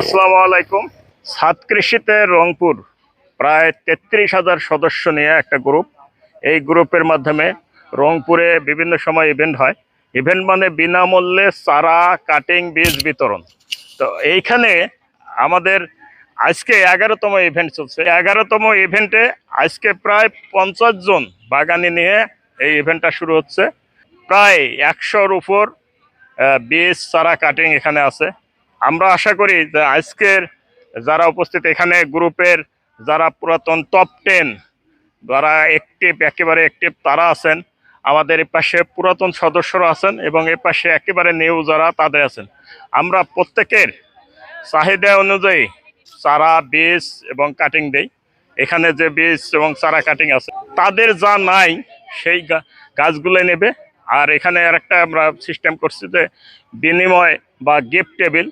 আসসালামু আলাইকুম। সাত কৃষিতে রংপুর, প্রায় তেত্রিশ হাজার সদস্য নিয়ে একটা গ্রুপ। এই গ্রুপের মাধ্যমে রংপুরে বিভিন্ন সময় ইভেন্ট হয়। ইভেন্ট মানে বিনামূল্যে চারা কাটিং বীজ বিতরণ। তো এইখানে আমাদের আজকে এগারোতম ইভেন্ট চলছে। এগারোতম ইভেন্টে আজকে প্রায় পঞ্চাশ জন বাগানি নিয়ে এই ইভেন্টটা শুরু হচ্ছে। প্রায় একশোর উপর বীজ, চারা কাটিং এখানে আছে। আমরা আশা করি যে আজকের যারা উপস্থিত এখানে গ্রুপের যারা পুরাতন টপ টেন যারা অ্যাক্টিভ একেবারে অ্যাক্টিভ তারা আছেন, আমাদের পাশে পুরাতন সদস্যরা আছেন এবং এ পাশে একেবারে নিউ যারা তাদের আছেন। আমরা প্রত্যেকের চাহিদা অনুযায়ী চারা, বীজ এবং কাটিং দেই। এখানে যে বীজ এবং চারা কাটিং আছে, তাদের যা নাই সেই গাছগুলো নেবে। আর এখানে আর একটা আমরা সিস্টেম করছি যে বিনিময় বা গিফট টেবিল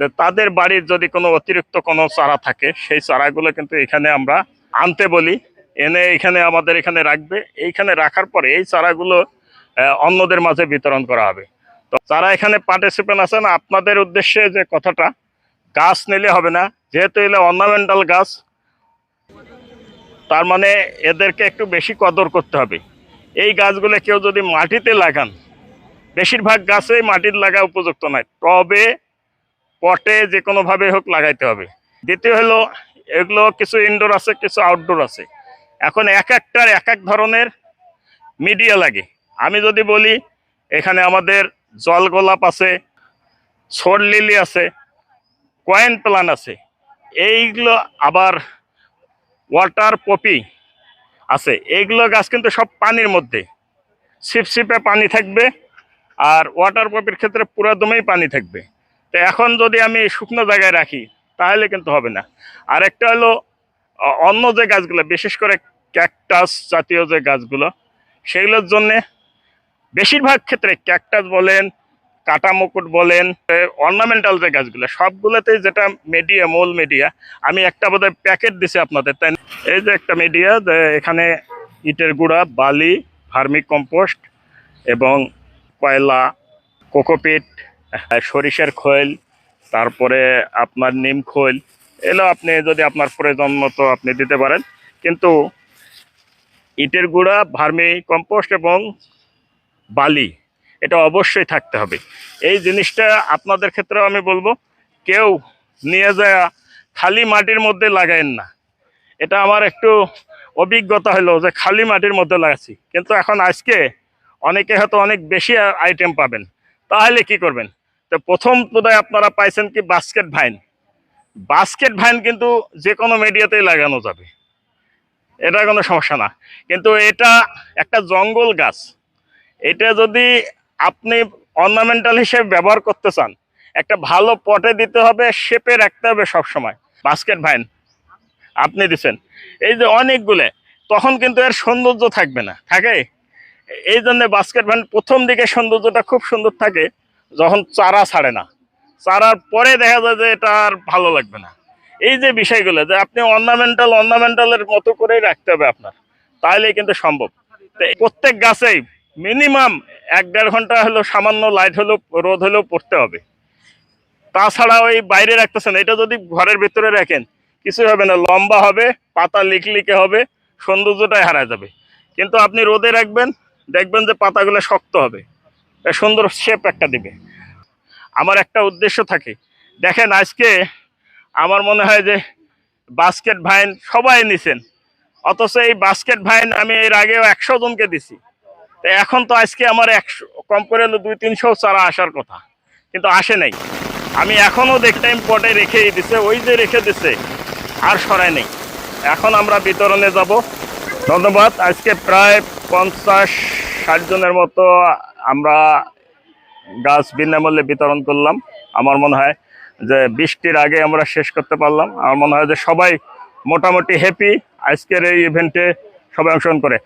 যে তাদের বাড়ির যদি কোনো অতিরিক্ত কোনো চারা থাকে, সেই চারাগুলো কিন্তু এখানে আমরা আনতে বলি। এনে এখানে আমাদের এখানে রাখবে। এইখানে রাখার পরে এই চারাগুলো অন্যদের মাঝে বিতরণ করা হবে। তো যারা এখানে পার্টিসিপেন্ট আছেন, আপনাদের উদ্দেশ্যে যে কথাটা, গাছ নিলে হবে না। যেহেতু এলে অর্নামেন্টাল গাছ, তার মানে এদেরকে একটু বেশি কদর করতে হবে। এই গাছগুলো কেউ যদি মাটিতে লাগান, বেশিরভাগ গাছেই মাটির লাগা উপযুক্ত নয়। টবে পটে যে কোনোভাবে হোক লাগাইতে হবে। দ্বিতীয় হলো, এগুলো কিছু ইনডোর আছে, কিছু আউটডোর আছে। এখন এক একটার এক এক ধরনের মিডিয়া লাগে। আমি যদি বলি, এখানে আমাদের জল গোলাপ আছে, ছোট লিলি আছে কয়েন প্লান আছে। এইগুলো আবার ওয়াটার পপি আছে। এইগুলো গাছ কিন্তু সব পানির মধ্যে। ছিপছিপে পানি থাকবে, আর ওয়াটার পপির ক্ষেত্রে পুরো দমেই পানি থাকবে। তো এখন যদি আমি শুকনো জায়গায় রাখি, তাহলে কিন্তু হবে না। আর একটা হলো অন্য যে গাছগুলো, বিশেষ করে ক্যাকটাস জাতীয় যে গাছগুলো, সেগুলোর জন্যে বেশিরভাগ ক্ষেত্রে ক্যাকটাস বলেন কাটা মুকুট বলেন অর্নামেন্টাল যে গাছগুলো, সবগুলোতেই যেটা মিডিয়া মূল মিডিয়া আমি একটা বোধহয় প্যাকেট দিছি আপনাদের, তাই এই যে একটা মিডিয়া যে এখানে ইটের গুঁড়া, বালি ভার্মি কম্পোস্ট এবং কয়লা, কোকোপিট সরিষার খৈল, তারপরে আপনার নিম খৈল এগুলো আপনি যদি আপনার প্রয়োজন মতো আপনি দিতে পারেন। কিন্তু ইটের গুঁড়া, ভার্মি কম্পোস্ট এবং বালি, এটা অবশ্যই থাকতে হবে। এই জিনিসটা আপনাদের ক্ষেত্রেও আমি বলব, কেউ নিয়ে যায়, খালি মাটির মধ্যে লাগায়েন না। এটা আমার একটু অভিজ্ঞতা হলো যে খালি মাটির মধ্যে লাগাচ্ছি। কিন্তু এখন আজকে অনেকে হয়তো অনেক বেশি আইটেম পাবেন। তাহলে কি করবেন? তো প্রথম বোধহয় আপনারা পাইছেন কি বাস্কেট ভাইন বাস্কেট ভাইন কিন্তু যে কোনো মিডিয়াতেই লাগানো যাবে। এটা কোনো সমস্যা না। কিন্তু এটা একটা জঙ্গল গাছ। এটা যদি আপনি অর্নামেন্টাল হিসেবে ব্যবহার করতে চান, একটা ভালো পটে দিতে হবে শেপে রাখতে হবে সবসময়। বাস্কেট ভাইন আপনি দিছেন। এই যে অনেকগুলো, তখন কিন্তু এর সৌন্দর্য থাকবে না। থাকে? এই জন্য বাস্কেট ভ্যান প্রথম দিকে সৌন্দর্যটা খুব সুন্দর থাকে। যখন চারা ছাড়ে না চারার পরে দেখা যায় যে এটা আর ভালো লাগবে না। এই যে বিষয়গুলো, যে আপনি অর্নামেন্টাল অর্নামেন্টালের মতো করেই রাখতে হবে আপনার তাহলেই কিন্তু সম্ভব। প্রত্যেক গাছেই মিনিমাম এক দেড় ঘণ্টা হলেও সামান্য লাইট হলেও, রোদ হলেও পড়তে হবে। তাছাড়া ওই বাইরে রাখতেছেন, এটা যদি ঘরের ভিতরে রাখেন, কিছুই হবে না, লম্বা হবে, পাতা লিকলিকে হবে, সৌন্দর্যটাই হারা যাবে। কিন্তু আপনি রোদে রাখবেন, দেখবেন যে পাতাগুলো শক্ত হবে। সুন্দর শেপ একটা দিবে। আমার একটা উদ্দেশ্য থাকে। দেখেন আজকে আমার মনে হয় যে বাস্কেট ভাইন সবাই নিছেন। অথচ এই বাস্কেট ভাইন আমি এর আগেও একশো জনকে দিছি। তো এখন তো আজকে আমার একশো, কম করে হলো দুই তিনশো চারা আসার কথা। কিন্তু আসে নাই। আমি এখনও দেখতাম পটে রেখেই দিছে, ওই যে রেখে দিছে, আর সরাই নেই। এখন আমরা বিতরণে যাব। ধন্যবাদ। আজকে প্রায় পঞ্চাশ ষাট জনের মতো আমরা গাছ বিনামূল্যে বিতরণ করলাম। আমার মনে হয় যে বৃষ্টির আগে আমরা শেষ করতে পারলাম। আমার মনে হয় যে সবাই মোটামুটি হ্যাপি আজকের এই ইভেন্টে সবাই অংশগ্রহণ করে।